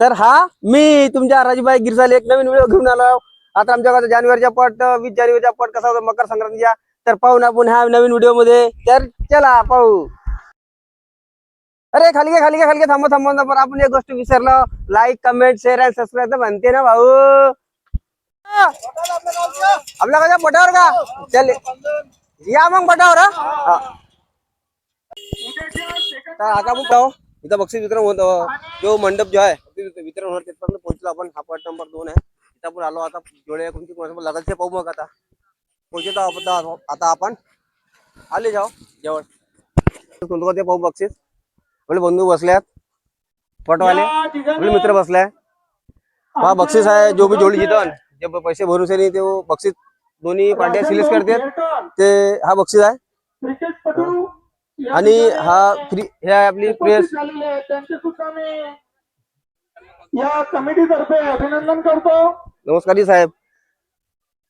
तर हा मी तुमच्या राजूभाई गिरसाले एक नवीन व्हिडिओ घेऊन आलो आता आमच्या जानेवारीच्या पट वीस जानेवारीचा पट कसा होता मकर संक्रांतीच्या तर पाहू ना आपण ह्या नवीन व्हिडिओमध्ये. तर चला पाहू. अरे खाली घे खाली घे खाली घे. थांबा थांबा थांबा. पण आपण एक गोष्ट विसरलो. लाईक कमेंट शेअर आणि सबस्क्राईब तर म्हणते ना भाऊ. आपल्या गावच्या पटावर का? चल या मग पटावर हा. आता आपण पाहू. इथं बक्षीस वितरण होत जो मंडप जो आहे बक्षीस वितरण होणार तिथपर्यंत पोहोचलो आपण हा पॉईंट नंबर दोन आहे तिथं आपण आलो आता डोळे कोणती कोणासोबत लागत ते पाहू मग आता पोहोचतो आपण आता आपण आले जाऊ जवळ। कोणतं ते पाहू बक्षीस आपले बंधू बसल्यात पटवाले आपले मित्र बसलाय हा। बक्षीस आहे जो बी जोडी जितन जे पैसे भरून सनी ते बक्षीस दोन्ही पार्ट्या सिलेक्ट करतात ते, हा बक्षीस आहे आणि हा फ्री हे आहे आपली प्रेस त्यांचे सुद्धा मी या कमिटीतर्फे अभिनंदन करतो. नमस्कार साहेब.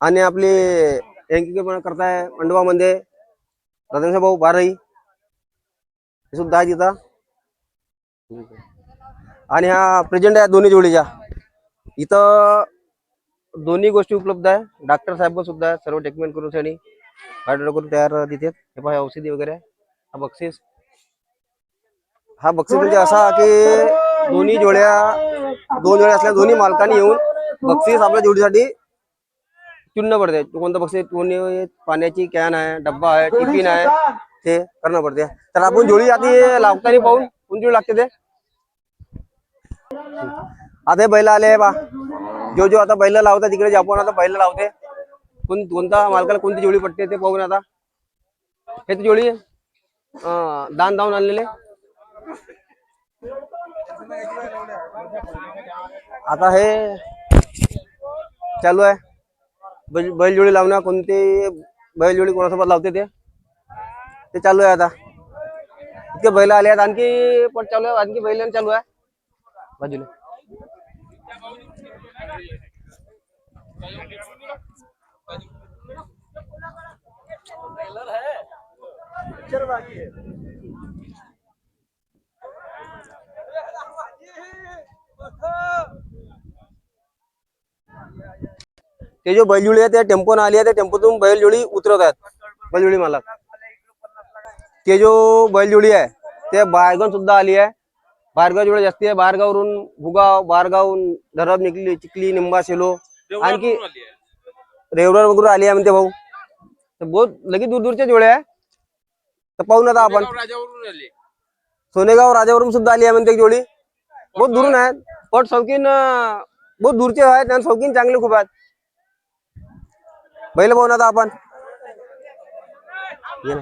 आणि आपले पण करताय मंडपामध्ये. रतनशा भाऊ बाराई हे सुद्धा आहे तिथं. आणि हा प्रेझेंट आहे दोन्ही जोडीच्या इथं दोन्ही गोष्टी उपलब्ध आहे. डॉक्टर साहेब सुद्धा आहे. सर्व ट्रीटमेंट करून साठी करून तयार तिथे हे औषधी वगैरे. आहे. हा बक्षीस हा बक्षीस म्हणजे असा की दोन्ही जोड्या दोन जोड्या असल्या दोन्ही मालकांनी येऊन बक्षीस आपल्या जोडीसाठी चुनणं पडते कोणतं बक्षीस कोणी पाण्याची कॅन आहे डब्बा आहे टिफ़िन आहे ते करणं पडते तर आपण जोडी आधी लावताना पाहून कोणती जोडी लागते ते आता हे बैल आले बा। जो जो आता बैल लावता तिकडे जे आपण आता बैल लावते। कोण कोणता मालकाला कोणती जोडी पडते ते पाहून आता हे ती जोडी दान दावून आणलेले आता हे चालू आहे बैलजोडी लावणं कोणते बैलजोडी कोणासोबत लावते ते ते चालू आहे आता इतके बैल आले आहेत आणखी चालू आहे आणखी बैल चालू आहे बाजूला ते जो बैलजोडी आहे ते टेम्पोन आली आहे त्या टेम्पोतून बैलजोडी उतरत आहेत. बैलजोडी मालक. ते जो बैलजोडी आहे ते बाहेरगाव सुद्धा आली आहे. बाहेरगाव जोडी जास्ती आहे. बाहेरगावरून भुगाव बाहेरगावून धरब निकली चिखली निंबा सेलो. आणखी रेवडर वगैरे आली आहे म्हणते भाऊ. तर बहुत लगेच दूर दूरच्या जोड्या आहे. तर पाहू ना आता आपण. सोनेगाव राजावरून सुद्धा आली आहे म्हणते एक जोडी. बहुत दुरून आहेत. पण शौकीन अं, बहुत दूरचे आहेत आणि शौकीन चांगले खूप आहेत. बैल पाहू ना आता आपण. ये ना.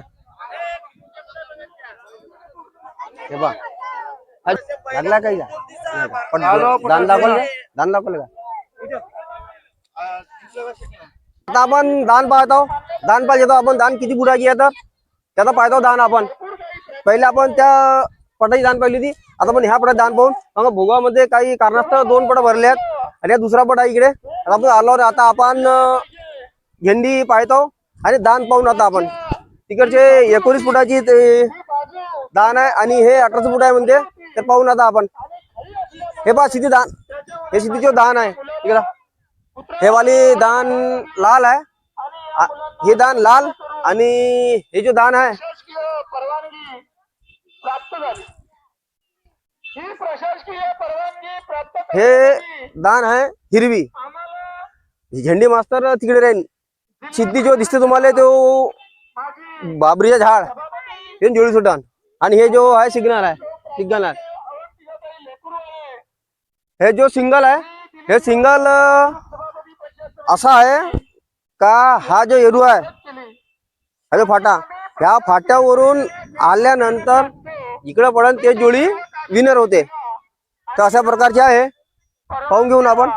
हे बा आज लागला काही का? नाही का? पण दान दाखवलं का? दान दाखवलं का? आता आपण दान पाहतो. दान पाहिजे आपण. दान किती बुडाची आहे तर त्याचा पाहतो दान आपण. पहिले आपण त्या पटाची दान पाहिली होती. आता आपण ह्या पटात दान पाहून मग भोगामध्ये काही कारणास्तव दोन पट भरले आहेत आणि हा दुसरा पट आहे इकडे. आपण आलो आता आपण झेंडी पाहतो आणि दान पाहून आता आपण. तिकडचे एकोणीस फुटाची ते दान आहे आणि हे अठराशे फूट आहे म्हणते. ते पाहून आता आपण. हे पहा सिद्धी दान. हे सिद्धीचे दान आहे. इकडं. हे वाली दान लाल आहे. हे दान लाल आणि हे जो दान आहे प्रशासकीय परवानगी प्राप्त झाली. ही प्रशासकीय परवानगी प्राप्त हे करण्यासाठी दान आहे हिरवी. आम्हाला झेंडी मास्तर तिकडे राहील. सिद्धी जो दिसते तुम्हाला तो माझी बाबरीचा झाड. सभापती हे जोडी सुटान. आणि हे जो आहे सिग्नल आहे. सिग्नल आहे. अरुण लेकरू आहे हे जो सिंगल आहे हे सिंगल सभापती असा आहे का हा जो एरू आहे? केली. हा जो फाटा. ह्या फाट्यावरून आल्यानंतर इकडे पडन ते जोडी विनर होते. तर अशा प्रकारचे आहे. पाहून घेऊन आपण.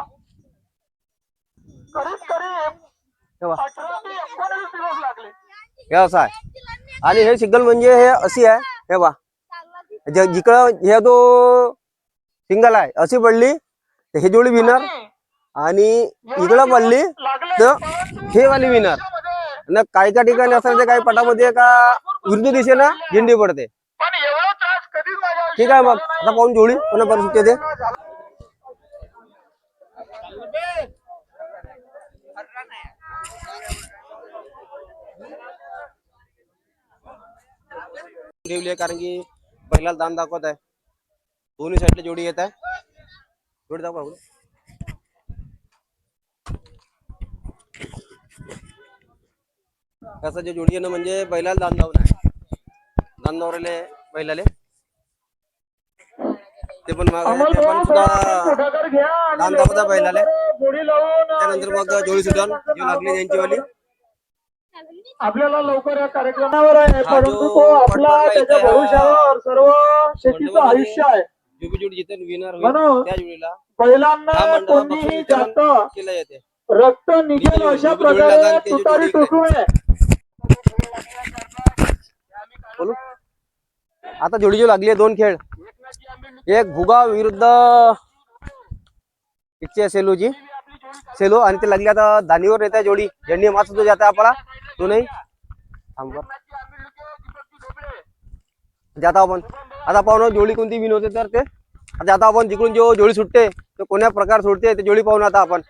हे असं आहे. आणि हे सिंगल म्हणजे हे अशी आहे. हे बा जिकडं हे जो सिंगल आहे अशी पडली हे जोडी विनर आणि इकडं पडली तर हे वाली विनर ना का काही ठिकाणी काही पटामध्ये का विरुद्ध दिशेनं झेंडी पडते. ठीक आहे मग. आता पाहून जोडी पुन्हा ठेवली आहे कारण की पहिला दान दाखवत आहे. दोन्ही साईडला जोडी येत आहे. जोडी दाखवा कसं जे जोडी ना म्हणजे बैलाला दान लावून आहे. दान लावलेले बैलाले. ते पण मग ते पण सुद्धा दान लवकरात बैलाले. त्यानंतर मग जोडी सुटून जी लागली त्यांची वाली आपल्याला लवकर या कार्यक्रमावर आहे परंतु तो आपला त्याच्या भविष्यावर सर्व शेतीचं आयुष्य आहे. जो बी जोडी जिथे विनर होईल म्हणून त्या जोडीला बैलांना मंडप कोणीही जास्त केलं रक्त निघेल अशा प्रकारे तुतारी टोकू नये. बोलू? आता जोडी जो लागली आहे दोन खेळ. एक भुगा विरुद्ध इच्छे सेलूची. सेलू आणि ते लागली आता धानीवर येत आहे जोडी. झेंडी माच तो जाता आपला. तो नाही. थांब जाता आपण. आता पाहून जोडी कोणती विन होते तर ते. आता आता आपण जिकडून जो जोडी सुटते तो कोण्या प्रकार सुटते ते जोडी पाहून आता आपण.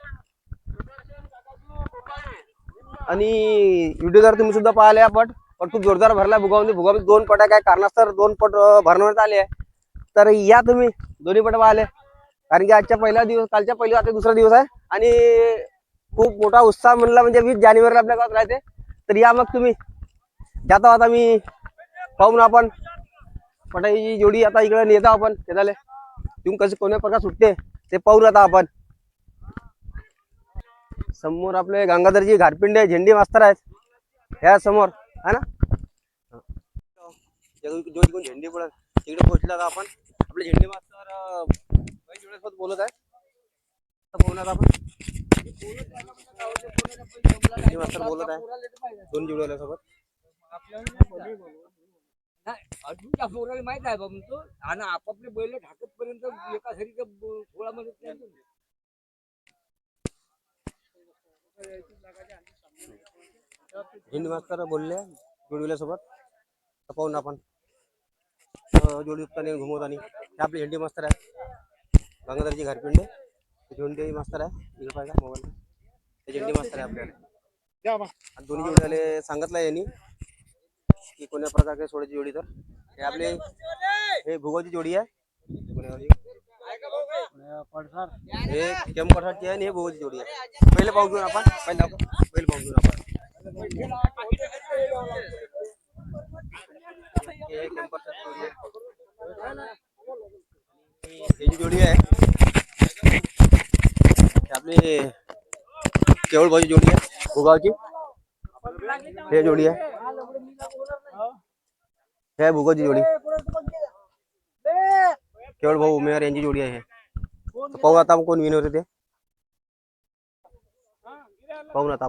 आणि व्हिडिओ जर तुम्ही सुद्धा पाहिले आपण पण खूप जोरदार भरला भुगामध्ये भुगामध्ये दोन पटा काय कारणास्तर दोन पट भरण्यात आले तर या तुम्ही. दोन्ही पट पाहिले. कारण की आजच्या पहिला दिवस कालच्या पहिला आता दुसरा दिवस आहे. आणि खूप मोठा उत्साह म्हणला म्हणजे वीस जानेवारीला आपल्या गावात राहते. तर या मग तुम्ही. जाता आता मी पाहून आपण. पटाईची जोडी आता इकडे नेता आपण शेताले तुम्ही कसे कोण्या प्रकार सुटते ते पाहून आता आपण. समोर आपले गंगाधरजी घारपिंडे झेंडी मास्तर आहेत. ह्या समोर. है ना? जो जिकडून झेंडी पडत तिकडे पोहोचला आता आपण. आपले झेंडी मास्तर बोलत आहे आता आपण. झेंडी मास्तर बोलत आहे दोन जोड्या सोबत. अजून त्या पोराला माहीत आहे बाबा तो आणि आपापले बैल ढाकत पर्यंत एका सरीच्या थोडामध्ये झेंडी मास्तर बोलले सोबत पाहून आपण. जोडी उपताने घुमवतानी हे आपले झेंडी मास्तर आहे गंगाधरजी घाटपिंडे ते झेंडी मास्तर आहे. इकडे पाहिजे मोबाईल ते झेंडी मास्तर आहे आपल्याला दोन्ही जोडीवाले सांगितलं यांनी की कोण्या प्रकारचे सोडायची जोडी तर. हे आपले हे भुगाची जोडी आहे? हे केम पठारची आहे आणि हे भुगाची जोडी आहे. पहिले पाहून घेऊन आपण पहिले आपण पहिले पाहून घेऊन आपण. हे जोडी आहे. ही हे भाजी जोडी आहे भुगावची हे जोडी आहे हे भुगाची जोडी केवळ भाऊ उमेर यांची जोडी हे. तर पाहू आता कोण विनर होते ते पाहू ना आता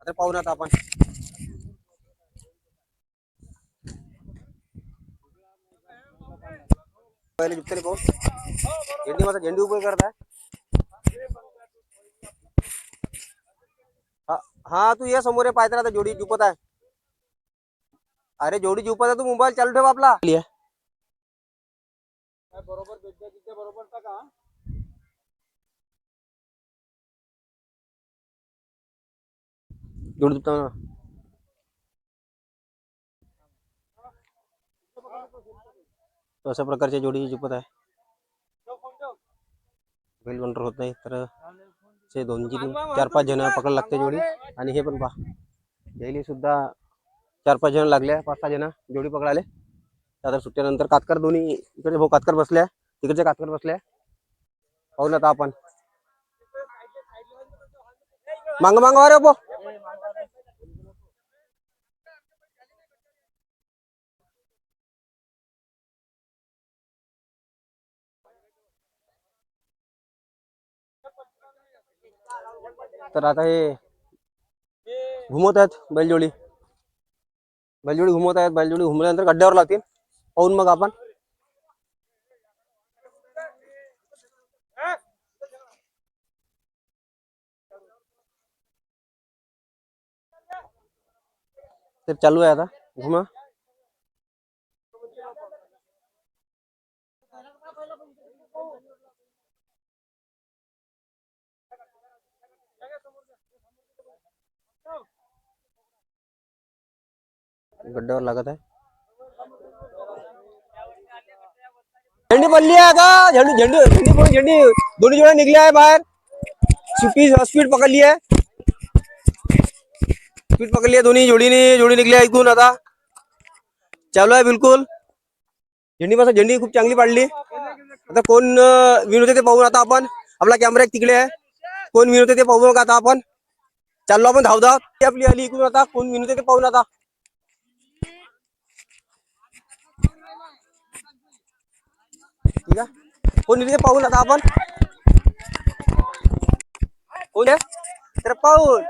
आता पाहू ना आता आपण पहिले जुप्तले पाहू झेंडी माझा झेंडी उभे करत हा- हा तू ये समोर पाहता आता जोडी जुपत आहे अरे जोडी जुपत आहे तू मोबाईल चालू ठेव आपला। जोडी जुपता ना. अशा प्रकारच्या जोडी जुपत आहे. बैल वंडर होत नाही तर ते दोन तीन चार पाच जण पकड लागते जोडी. आणि हे पण पहा. जैली सुद्धा चार पाच जण लागले पाच सहा जण जोडी पकडाले आता सुट्ट्यानंतर कातकर दोन्ही इकडचे भाऊ कातकर बसल्या तिकडचे कातकर बसल्या. पाहू ना आता आपण. मांग मांग अरे भाऊ तर आता हे घुमवत आहेत बैलजोडी. बैलजोडी घुमवत आहेत, बैलजोडी घुमल्यानंतर गड्ड्यावर लागतील. पाहून मग आपण. ते चालू आहे आता, घुमा. गड्ड्यावर लागत आहे झेंडी पडली आहे आता झेंडू झेंडू झेंडी पडून झेंडी। दोन्ही जोड्या निघल्या आहे बाहेर। स्पीड स्पीड पकडली आहे स्पीड पकडली आहे दोन्ही जोडीने जोडी निघली आहे इथून आता चालू आहे बिलकुल। झेंडी पासून झेंडी खूप चांगली पाडली आता कोण अं, विनवते ते पाहून आता आपण आपला कॅमेरा तिकडे आहे कोण विनवते ते पाहू मग आता आपण चाललो आपण धाव धाव ती आपली आली इकडून आता. कोण विनवते ते पाहून आता. ठीक आहे? कोण विनवते पाहून आता आपण. कोण आहे? तर पाहून.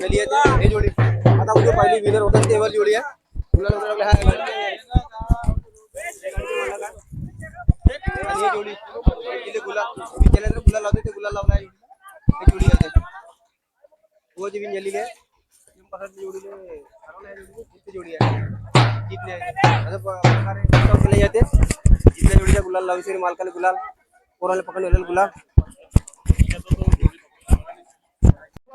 चलिए ते हे जोडी आता उद्या पहिली विनर होतात तेव्हा जोडी आहे हा जोडी गुलाल मी केल्यानंतर गुलाल लावतो ते गुलाल लावला जोडी आहे ते. वो जी विन झालेली आहे पसंत जोडीले हरवलं आहे जोडी. इथे जोडी आहे जितले आहे ते. असं प- प्रकारे टॉप केले जाते जितल्या जोडीचा गुलाल लावशील मालकाला गुलाल पोराला पकडून गेलेला गुलाल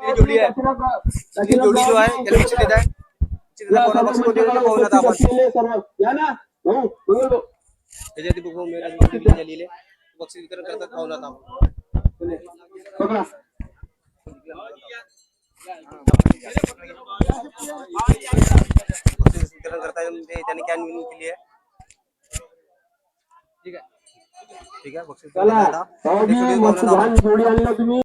ही जोडी ही जोडी जो आहे त्याला बक्षीस देत आहे बक्षीस देत आहे. कोणाला बक्षीस कोणते देतात पाहून आता आपण त्याच्यात बघू मेरा जोडी विन झालेली आहे बक्षीस वितरण करतात पाहून आता आपण बक्षीस है। करताय त्याने कॅन विन केली आहे ठीक आहे ठीक आहे बक्षीस जोडी आणला तुम्ही